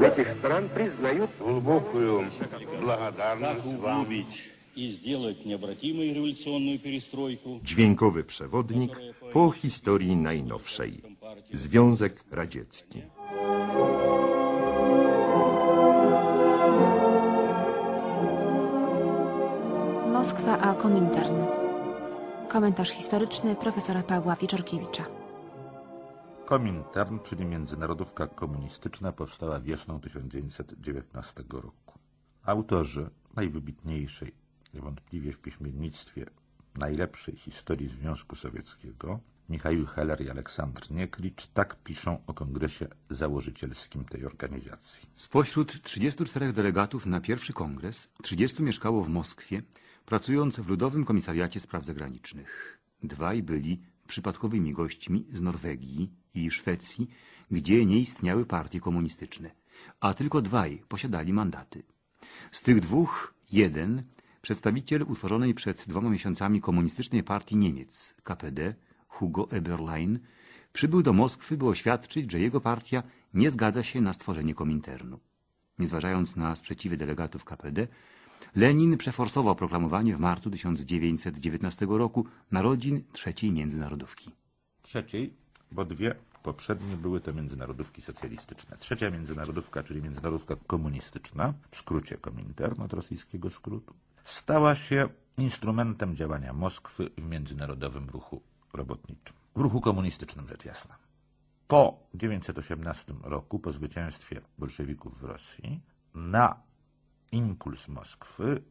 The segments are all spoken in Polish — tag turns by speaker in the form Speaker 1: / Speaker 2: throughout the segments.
Speaker 1: этих стран признают
Speaker 2: Глубокую благодарность
Speaker 3: как
Speaker 2: вам.
Speaker 3: углубить и сделать необратимой революционную перестройку.
Speaker 4: Dźwiękowy przewodnik po historii najnowszej. Związek Radziecki.
Speaker 5: Moskwa a Komintern. Komentarz historyczny profesora Pawła Pieczorkiewicza.
Speaker 6: Komintern, czyli Międzynarodówka Komunistyczna, powstała wiosną 1919 roku. Autorzy najwybitniejszej, niewątpliwie w piśmiennictwie najlepszej historii Związku Sowieckiego, Michał Heller i Aleksandr Nieklicz, tak piszą o kongresie założycielskim tej organizacji.
Speaker 7: Spośród 34 delegatów na pierwszy kongres 30 mieszkało w Moskwie, pracując w Ludowym Komisariacie Spraw Zagranicznych. Dwaj byli przypadkowymi gośćmi z Norwegii i Szwecji, gdzie nie istniały partie komunistyczne, a tylko dwaj posiadali mandaty. Z tych dwóch jeden, przedstawiciel utworzonej przed dwoma miesiącami komunistycznej partii Niemiec, KPD, Hugo Eberlein, przybył do Moskwy, by oświadczyć, że jego partia nie zgadza się na stworzenie Kominternu. Nie zważając na sprzeciwy delegatów KPD, Lenin przeforsował proklamowanie w marcu 1919 roku narodzin trzeciej międzynarodówki.
Speaker 6: Trzeciej, bo dwie poprzednie były to międzynarodówki socjalistyczne. Trzecia międzynarodówka, czyli międzynarodówka komunistyczna, w skrócie Komintern od rosyjskiego skrótu, stała się instrumentem działania Moskwy w międzynarodowym ruchu robotniczym. W ruchu komunistycznym, rzecz jasna. Po 1918 roku, po zwycięstwie bolszewików w Rosji, na impuls Moskwy,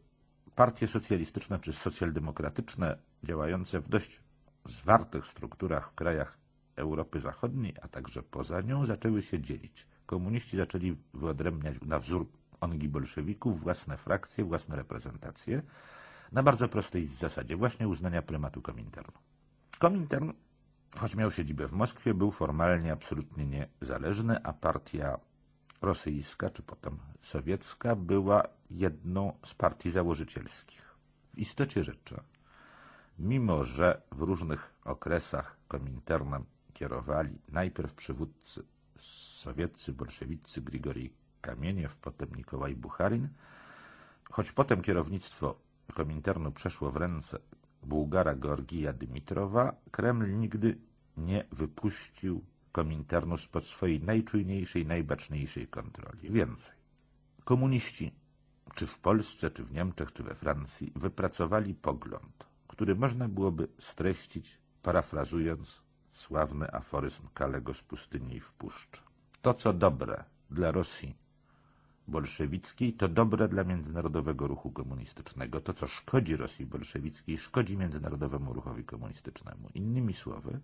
Speaker 6: partie socjalistyczne czy socjaldemokratyczne działające w dość zwartych strukturach w krajach Europy Zachodniej, a także poza nią, zaczęły się dzielić. Komuniści zaczęli wyodrębniać na wzór ongi bolszewików własne frakcje, własne reprezentacje na bardzo prostej zasadzie właśnie uznania prymatu Kominternu. Komintern, choć miał siedzibę w Moskwie, był formalnie absolutnie niezależny, a partia rosyjska, czy potem sowiecka, była jedną z partii założycielskich. W istocie rzeczy, mimo że w różnych okresach Kominternem kierowali najpierw przywódcy sowieccy, bolszewicy Grigorij Kamieniew, potem Nikołaj Bucharin, choć potem kierownictwo Kominternu przeszło w ręce Bułgara Georgija Dymitrowa, Kreml nigdy nie wypuścił Kominternu spod swojej najczujniejszej, najbaczniejszej kontroli. Więcej. Komuniści, czy w Polsce, czy w Niemczech, czy we Francji, wypracowali pogląd, który można byłoby streścić, parafrazując sławny aforyzm Kalego z pustyni i w puszczy. To, co dobre dla Rosji bolszewickiej, to dobre dla międzynarodowego ruchu komunistycznego. To, co szkodzi Rosji bolszewickiej, szkodzi międzynarodowemu ruchowi komunistycznemu. Innymi słowy,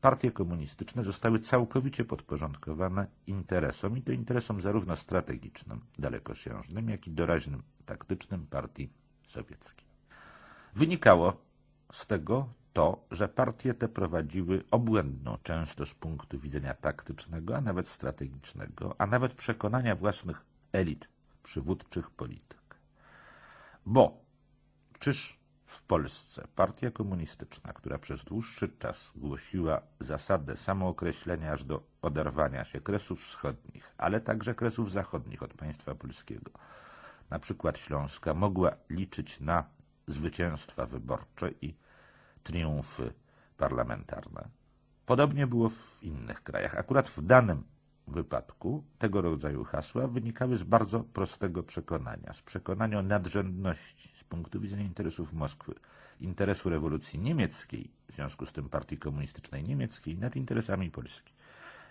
Speaker 6: partie komunistyczne zostały całkowicie podporządkowane interesom, i to interesom zarówno strategicznym, dalekosiężnym, jak i doraźnym, taktycznym partii sowieckiej. Wynikało z tego to, że partie te prowadziły obłędną, często z punktu widzenia taktycznego, a nawet strategicznego, a nawet przekonania własnych elit przywódczych polityk. Bo czyż w Polsce partia komunistyczna, która przez dłuższy czas głosiła zasadę samookreślenia aż do oderwania się kresów wschodnich, ale także kresów zachodnich od państwa polskiego, na przykład Śląska, mogła liczyć na zwycięstwa wyborcze i triumfy parlamentarne. Podobnie było w innych krajach. Akurat w danym wypadku tego rodzaju hasła wynikały z bardzo prostego przekonania, z przekonania o nadrzędności z punktu widzenia interesów Moskwy, interesu rewolucji niemieckiej, w związku z tym partii komunistycznej niemieckiej, nad interesami Polski.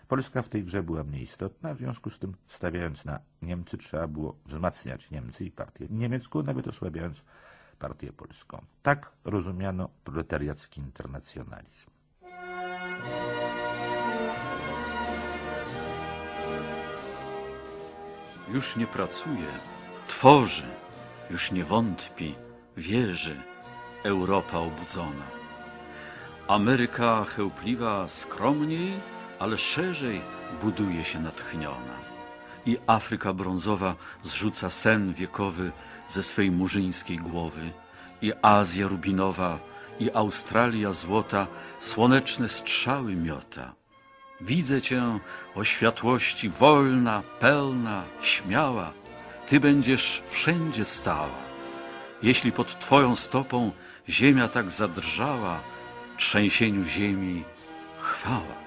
Speaker 6: Polska w tej grze była mniej istotna, w związku z tym stawiając na Niemcy trzeba było wzmacniać Niemcy i partię niemiecką, nawet osłabiając partię polską. Tak rozumiano proletariacki internacjonalizm.
Speaker 8: Już nie pracuje, tworzy, już nie wątpi, wierzy Europa obudzona. Ameryka chełpliwa skromniej, ale szerzej buduje się natchniona. I Afryka brązowa zrzuca sen wiekowy ze swej murzyńskiej głowy. I Azja rubinowa, i Australia złota słoneczne strzały miota. Widzę cię, o światłości wolna, pełna, śmiała. Ty będziesz wszędzie stała. Jeśli pod twoją stopą ziemia tak zadrżała, trzęsieniu ziemi chwała.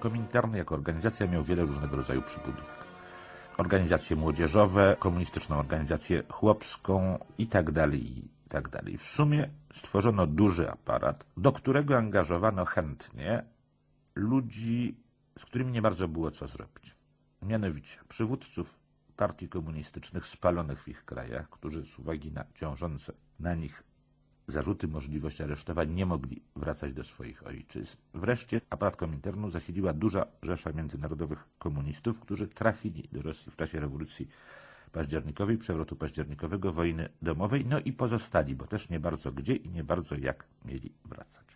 Speaker 6: Komintern jako organizacja miał wiele różnego rodzaju przybudówek. Organizacje młodzieżowe, komunistyczną organizację chłopską i tak dalej, i tak. W sumie stworzono duży aparat, do którego angażowano chętnie ludzi, z którymi nie bardzo było co zrobić. Mianowicie przywódców partii komunistycznych spalonych w ich krajach, którzy z uwagi na ciążące na nich zarzuty, możliwość aresztowań nie mogli wracać do swoich ojczyzn. Wreszcie aparat Kominternu zasiliła duża rzesza międzynarodowych komunistów, którzy trafili do Rosji w czasie rewolucji październikowej, przewrotu październikowego, wojny domowej, no i pozostali, bo też nie bardzo gdzie i nie bardzo jak mieli wracać.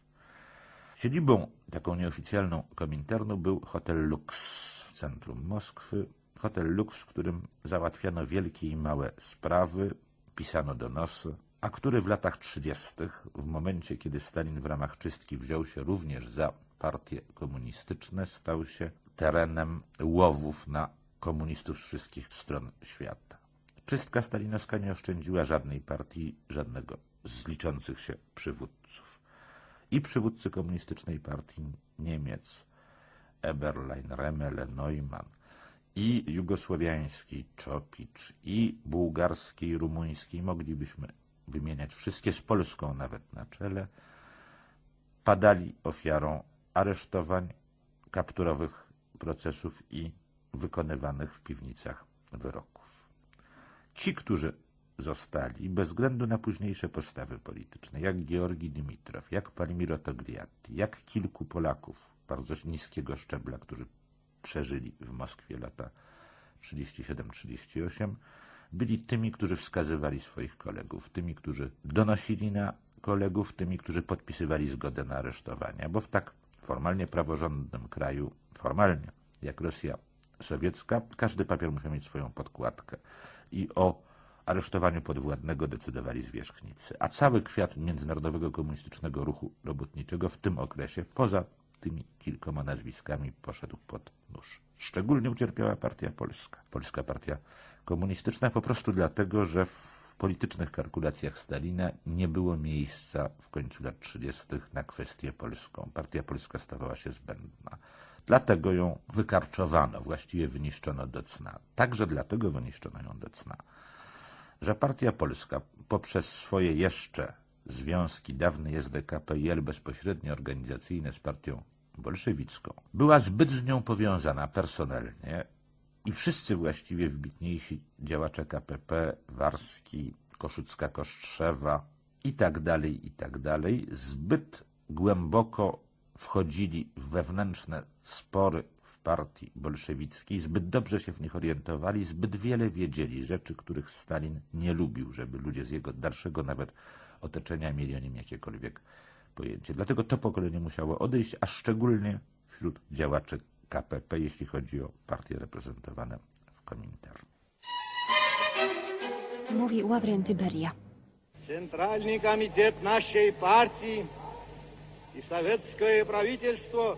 Speaker 6: Siedzibą taką nieoficjalną Kominternu był hotel Lux w centrum Moskwy. Hotel Lux, w którym załatwiano wielkie i małe sprawy, pisano donosy, a który w latach 30., w momencie kiedy Stalin w ramach czystki wziął się również za partie komunistyczne, stał się terenem łowów na komunistów z wszystkich stron świata. Czystka stalinowska nie oszczędziła żadnej partii, żadnego z liczących się przywódców. I przywódcy komunistycznej partii Niemiec, Eberlein, Remele, Neumann, i jugosłowiańskiej Czopicz, i bułgarskiej, rumuńskiej, moglibyśmy wymieniać wszystkie, z Polską nawet na czele, padali ofiarą aresztowań, kapturowych procesów i wykonywanych w piwnicach wyroków. Ci, którzy zostali, bez względu na późniejsze postawy polityczne, jak Georgi Dimitrow, jak Palmiro Togliatti, jak kilku Polaków bardzo niskiego szczebla, którzy przeżyli w Moskwie lata 37-38, byli tymi, którzy wskazywali swoich kolegów, tymi, którzy donosili na kolegów, tymi, którzy podpisywali zgodę na aresztowania, bo w tak formalnie praworządnym kraju, formalnie jak Rosja sowiecka, każdy papier musiał mieć swoją podkładkę i o aresztowaniu podwładnego decydowali zwierzchnicy, a cały kwiat międzynarodowego komunistycznego ruchu robotniczego w tym okresie, poza tymi kilkoma nazwiskami, poszedł pod nóż. Szczególnie ucierpiała partia polska. Polska partia komunistyczna po prostu dlatego, że w politycznych kalkulacjach Stalina nie było miejsca w końcu lat 30. na kwestię polską. Partia polska stawała się zbędna. Dlatego ją wykarczowano, właściwie wyniszczono do cna. Także dlatego wyniszczono ją do cna, że partia polska poprzez swoje jeszcze związki dawnej SDKP i L bezpośrednio organizacyjne z partią bolszewicką, była zbyt z nią powiązana personalnie i wszyscy właściwie wybitniejsi działacze KPP, Warski, Koszycka-Kostrzewa i tak dalej, i tak dalej, zbyt głęboko wchodzili w wewnętrzne spory w partii bolszewickiej, zbyt dobrze się w nich orientowali, zbyt wiele wiedzieli rzeczy, których Stalin nie lubił, żeby ludzie z jego dalszego nawet otoczenia mieli o nim jakiekolwiek pojęcie. Dlatego to pokolenie musiało odejść, a szczególnie wśród działaczy KPP, jeśli chodzi o partie reprezentowane w Komintern.
Speaker 5: Mówi Ławryn Tyberia.
Speaker 1: Центральный комитет нашей партии и советское правительство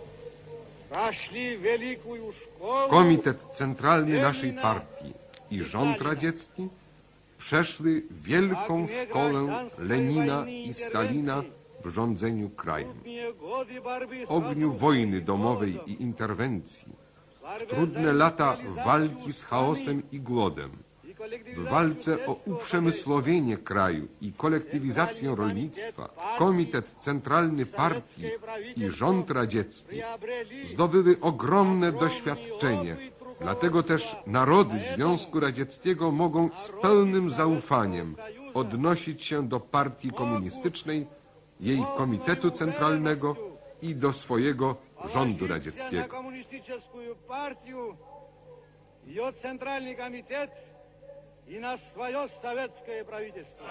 Speaker 1: прошли великую школу.
Speaker 9: Komitet Centralny naszej partii i rząd radziecki przeszły wielką szkołę Lenina i Stalina w rządzeniu krajem, ogniu wojny domowej i interwencji,
Speaker 1: w
Speaker 9: trudne lata walki z chaosem i głodem, w walce o uprzemysłowienie kraju i kolektywizację rolnictwa Komitet Centralny Partii i rząd radziecki zdobyły ogromne doświadczenie. Dlatego też narody Związku Radzieckiego mogą z pełnym zaufaniem odnosić się do partii komunistycznej jej komitetu centralnego i do swojego rządu
Speaker 1: положиться на
Speaker 9: radzieckiego.
Speaker 1: коммунистическую партию, ее центральный комитет и на свое советское правительство.